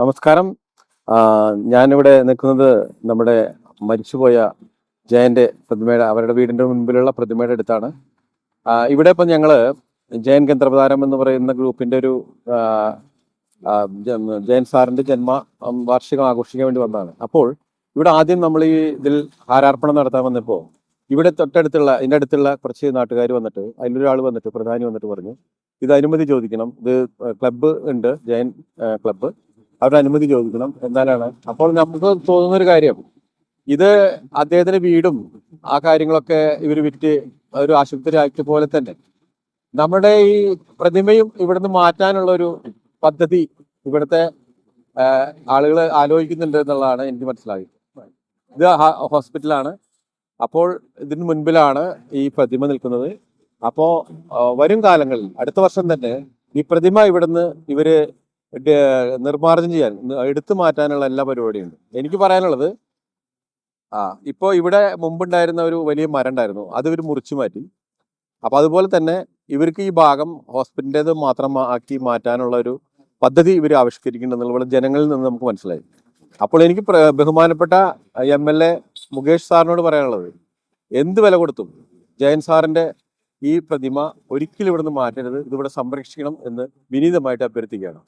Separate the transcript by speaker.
Speaker 1: നമസ്കാരം. ഞാനിവിടെ നിൽക്കുന്നത് നമ്മുടെ മരിച്ചുപോയ ജയന്റെ പ്രതിമയുടെ അവരുടെ വീടിന്റെ മുൻപിലുള്ള പ്രതിമയുടെ അടുത്താണ്. ഇവിടെ ഇപ്പം ഞങ്ങൾ ജയൻ ഗന്ധർവതാരം എന്ന് പറയുന്ന ഗ്രൂപ്പിന്റെ ഒരു ജയൻ സാറിന്റെ ജന്മ വാർഷികം ആഘോഷിക്കാൻ വേണ്ടി വന്നതാണ്. അപ്പോൾ ഇവിടെ ആദ്യം നമ്മൾ ഈ ഇതിൽ ഹാരാർപ്പണം നടത്താൻ വന്നപ്പോൾ ഇവിടെ തൊട്ടടുത്തുള്ള ഇതിന്റെ അടുത്തുള്ള കുറച്ച് നാട്ടുകാർ വന്നിട്ട് അതിലൊരാൾ വന്നിട്ട് പ്രധാനി വന്നിട്ട് പറഞ്ഞു ഇത് അനുമതി ചോദിക്കണം. ഇത് ക്ലബ്ബ് ഉണ്ട് ജയൻ ക്ലബ്ബ്. അവരുടെ അനുമതി ചോദിക്കണം. എന്നാലാണ് അപ്പോൾ നമുക്ക് തോന്നുന്ന ഒരു കാര്യം ഇത് അദ്ദേഹത്തിന്റെ വീടും ആ കാര്യങ്ങളൊക്കെ ഇവർ വിറ്റ് ഒരു ആശുപത്രി ആക്ട് പോലെ തന്നെ. നമ്മുടെ ഈ പ്രതിമയും ഇവിടുന്ന് മാറ്റാനുള്ള ഒരു പദ്ധതി ഇവിടുത്തെ ആളുകൾ ആലോചിക്കുന്നുണ്ട് എന്നുള്ളതാണ് എനിക്ക് മനസ്സിലായത്. ഇത് ഹോസ്പിറ്റലാണ്. അപ്പോൾ ഇതിന് മുൻപിലാണ് ഈ പ്രതിമ നിൽക്കുന്നത്. അപ്പോൾ വരും കാലങ്ങളിൽ അടുത്ത വർഷം തന്നെ ഈ പ്രതിമ ഇവിടുന്ന് ഇവർ നിർമ്മാർജനം ചെയ്യാൻ എടുത്തു മാറ്റാനുള്ള എല്ലാ പരിപാടിയും ഉണ്ട് എനിക്ക് പറയാനുള്ളത് ആ ഇപ്പോ ഇവിടെ മുമ്പുണ്ടായിരുന്ന ഒരു വലിയ മരം ഉണ്ടായിരുന്നു. അത് ഇവർ മുറിച്ചു മാറ്റി. അപ്പൊ അതുപോലെ തന്നെ ഇവർക്ക് ഈ ഭാഗം ഹോസ്പിറ്റലിന്റെത് മാത്രം ആക്കി മാറ്റാനുള്ള ഒരു പദ്ധതി ഇവർ ആവിഷ്കരിക്കുന്നുണ്ടെന്നുള്ള ജനങ്ങളിൽ നിന്ന് നമുക്ക് മനസ്സിലായി. അപ്പോൾ എനിക്ക് ബഹുമാനപ്പെട്ട എം എൽ എ മുകേഷ് സാറിനോട് പറയാനുള്ളത് എന്ത് വില കൊടുത്തും ജയൻ സാറിന്റെ ഈ പ്രതിമ ഒരിക്കലും ഇവിടുന്ന് മാറ്റരുത് ഇതിവിടെ സംരക്ഷിക്കണം എന്ന് വിനീതമായിട്ട് അഭ്യർത്ഥിക്കുകയാണ്.